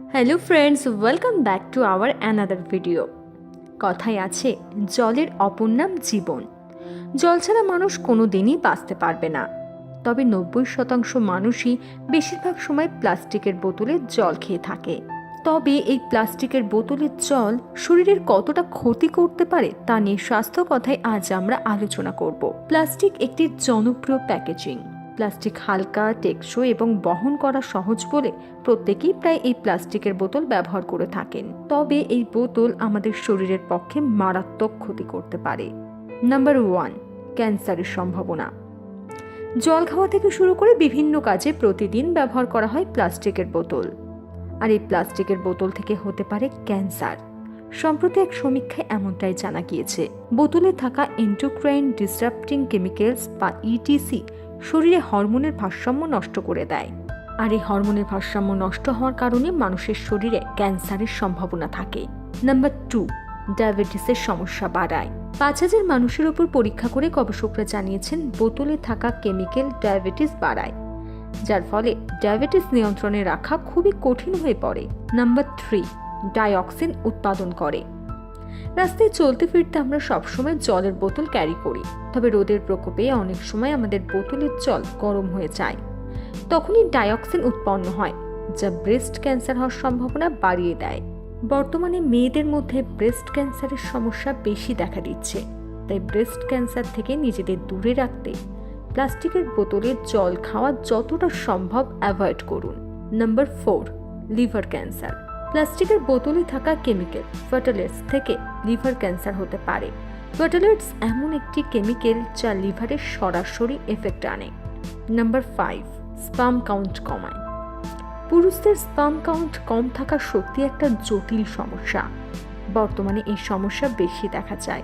Hello friends welcome back to our another video কথায় আছে, জলের অপর নাম জীবন। জল ছাড়া মানুষ কোনো দিনই বাঁচতে পারবে না। তবে নব্বই শতাংশ মানুষই বেশিরভাগ সময় প্লাস্টিকের বোতলে জল খেয়ে থাকে। তবে এই প্লাস্টিকের বোতলের জল শরীরের কতটা ক্ষতি করতে পারে তা নিয়ে স্বাস্থ্য কথায় আজ আমরা আলোচনা করব। প্লাস্টিক একটি জনপ্রিয় প্যাকেজিং। প্লাস্টিক হালকা, টেকসই এবং বহন করা সহজ বলে প্রত্যেকেই প্রায় এই প্লাস্টিকের বোতল ব্যবহার করে থাকেন। তবে এই বোতল আমাদের শরীরের পক্ষে মারাত্মক ক্ষতি করতে পারে। নাম্বার ওয়ান, ক্যান্সারের সম্ভাবনা। জল খাওয়া থেকে শুরু করে বিভিন্ন কাজে প্রতিদিন ব্যবহার করা হয় প্লাস্টিকের বোতল। আর এই প্লাস্টিকের বোতল থেকে হতে পারে ক্যান্সার। সম্প্রতি এক সমীক্ষায় এমনটাই জানা গিয়েছে। বোতলে থাকা এন্টোক্রাইন ডিসরাপ্টিং কেমিক্যালস বা ইটিসি শরীরে হরমোনের ভারসাম্য নষ্ট করে দেয়। আর এই হরমোনের ভারসাম্য নষ্ট হওয়ার কারণে মানুষের শরীরে ক্যান্সারের সম্ভাবনা থাকে। নাম্বার টু, ডায়াবেটিসের সমস্যা বাড়ায়। পাঁচ হাজার মানুষের ওপর পরীক্ষা করে গবেষকরা জানিয়েছেন, বোতলে থাকা কেমিক্যাল ডায়াবেটিস বাড়ায়। যার ফলে ডায়াবেটিস নিয়ন্ত্রণে রাখা খুবই কঠিন হয়ে পড়ে। নাম্বার থ্রি, ডাইঅক্সিন উৎপাদন করে। রাস্তায় চলতে ফিরতে আমরা সবসময় জলের বোতল ক্যারি করি। তবে রোদের প্রকোপে অনেক সময় আমাদের বোতলের জল গরম হয়ে যায়। তখনই ডাইঅক্সিন উৎপন্ন হয়, যা ব্রেস্ট ক্যান্সার হওয়ার সম্ভাবনা বাড়িয়ে দেয়। বর্তমানে মেয়েদের মধ্যে ব্রেস্ট ক্যান্সারের সমস্যা বেশি দেখা দিচ্ছে। তাই ব্রেস্ট ক্যান্সার থেকে নিজেদের দূরে রাখতে প্লাস্টিকের বোতলে জল খাওয়া যতটা সম্ভব অ্যাভয়েড করুন। Number four, liver cancer. প্লাস্টিকের বোতলে থাকা কেমিক্যাল ফার্টালেটস থেকে লিভার ক্যান্সার হতে পারে। ফার্টালেটস এমন একটি কেমিক্যাল যা লিভারের সরাসরি এফেক্ট আনে। নাম্বার ফাইভ স্পাম কাউন্ট কমায়। পুরুষদের স্পাম কাউন্ট কম থাকা সত্যি একটা জটিল সমস্যা। বর্তমানে এই সমস্যা বেশি দেখা যায়।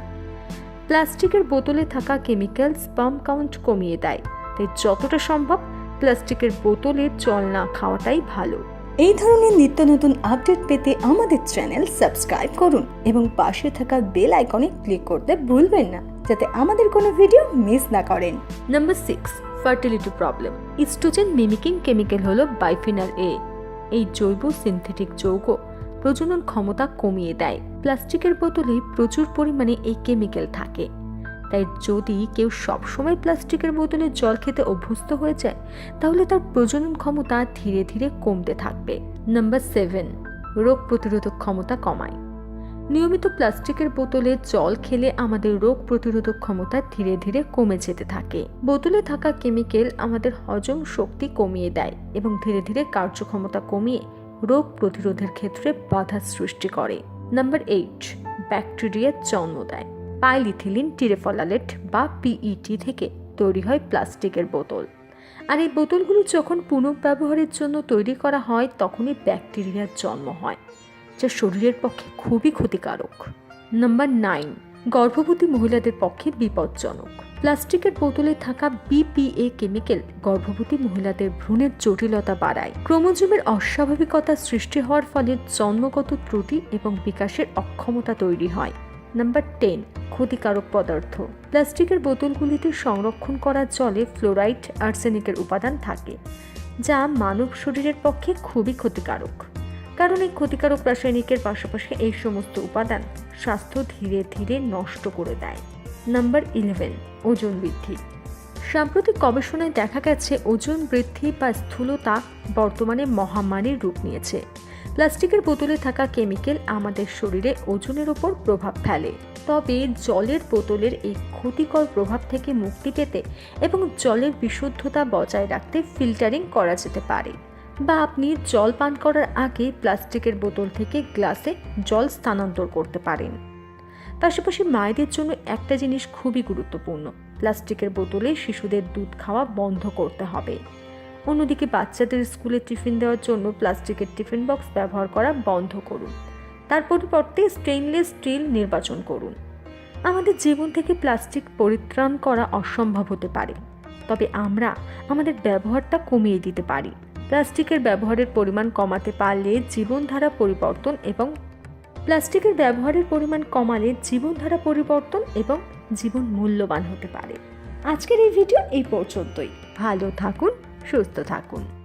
প্লাস্টিকের বোতলে থাকা কেমিক্যাল স্পাম কাউন্ট কমিয়ে দেয়। তাই যতটা সম্ভব প্লাস্টিকের বোতলে জল না খাওয়াটাই ভালো। এই ধরনের নিত্য নতুন আপডেট পেতে আমাদের চ্যানেল সাবস্ক্রাইব করুন এবং পাশে থাকা বেল আইকনে ক্লিক করতে ভুলবেন না, যাতে আমাদের কোনো ভিডিও মিস না করেন। Number six fertility problem estrogen mimicking chemical হলো বাইফিনাল এ এই জৈব সিনথেটিক যৌগ প্রজনন ক্ষমতা কমিয়ে দেয়। প্লাস্টিকের বোতলে প্রচুর পরিমাণে এই কেমিক্যাল থাকে। তাই যদি কেউ সবসময় প্লাস্টিকের বোতলে জল খেতে অভ্যস্ত হয়ে যায়, তাহলে তার প্রজনন ক্ষমতা ধীরে ধীরে কমতে থাকবে। নাম্বার সেভেন রোগ প্রতিরোধক ক্ষমতা কমায়। নিয়মিত প্লাস্টিকের বোতলে জল খেলে আমাদের রোগ প্রতিরোধক ক্ষমতা ধীরে ধীরে কমে যেতে থাকে। বোতলে থাকা কেমিক্যাল আমাদের হজম শক্তি কমিয়ে দেয় এবং ধীরে ধীরে কার্যক্ষমতা কমিয়ে রোগ প্রতিরোধের ক্ষেত্রে বাধা সৃষ্টি করে। নাম্বার এইট ব্যাকটেরিয়ার জন্ম দেয়। পাইলিথিলিন, টিরেফলালেট বা পিইটি থেকে তৈরি হয় প্লাস্টিকের বোতল। আর এই বোতলগুলো যখন পুনঃব্যবহারের জন্য তৈরি করা হয়, তখনই ব্যাকটেরিয়ার জন্ম হয়, যা শরীরের পক্ষে খুবই ক্ষতিকারক। নাম্বার নাইন, গর্ভবতী মহিলাদের পক্ষে বিপজ্জনক। প্লাস্টিকের বোতলে থাকা বিপিএ কেমিক্যাল গর্ভবতী মহিলাদের ভ্রূণের জটিলতা বাড়ায়। ক্রোমোজোমের অস্বাভাবিকতা সৃষ্টি হওয়ার ফলে জন্মগত ত্রুটি এবং বিকাশের অক্ষমতা তৈরি হয়। নাম্বার টেন, ক্ষতিকারক পদার্থ। প্লাস্টিকের বোতলগুলিতে সংরক্ষণ করা জলে ফ্লোরাইড আর্সেনিকের উপাদান থাকে, যা মানব শরীরের পক্ষে খুবই ক্ষতিকারক। কারণ এই ক্ষতিকারক রাসায়নিকের পাশাপাশি এই সমস্ত উপাদান স্বাস্থ্য ধীরে ধীরে নষ্ট করে দেয়। নাম্বার ইলেভেন, ওজন বৃদ্ধি। সাম্প্রতিক গবেষণায় দেখা গেছে, ওজন বৃদ্ধি বা স্থূলতা বর্তমানে মহামারীর রূপ নিয়েছে। প্লাস্টিকের বোতলে থাকা কেমিক্যাল আমাদের শরীরে ওজনের ওপর প্রভাব ফেলে। তবে জলের বোতলের এই ক্ষতিকর প্রভাব থেকে মুক্তি পেতে এবং জলের বিশুদ্ধতা বজায় রাখতে ফিল্টারিং করা যেতে পারে। বা আপনি জল পান করার আগে প্লাস্টিকের বোতল থেকে গ্লাসে জল স্থানান্তর করতে পারেন। পাশাপাশি মায়েদের জন্য একটা জিনিস খুবই গুরুত্বপূর্ণ, প্লাস্টিকের বোতলে শিশুদের দুধ খাওয়া বন্ধ করতে হবে। অন্যদিকে বাচ্চাদের স্কুলে টিফিন দেওয়ার জন্য প্লাস্টিকের টিফিন বক্স ব্যবহার করা বন্ধ করুন। তার পরিবর্তে স্টেইনলেস স্টিল নির্বাচন করুন। আমাদের জীবন থেকে প্লাস্টিক পরিত্রাণ করা অসম্ভব হতে পারে। তবে আমরা আমাদের ব্যবহারটা কমিয়ে দিতে পারি। প্লাস্টিকের ব্যবহারের পরিমাণ কমাতে পারলে জীবনধারা পরিবর্তন এবং প্লাস্টিকের ব্যবহারের পরিমাণ কমালে জীবনধারা পরিবর্তন এবং জীবন মূল্যবান হতে পারে। আজকের এই ভিডিও এই পর্যন্তই। ভালো থাকুন সুস্থ থাকুন।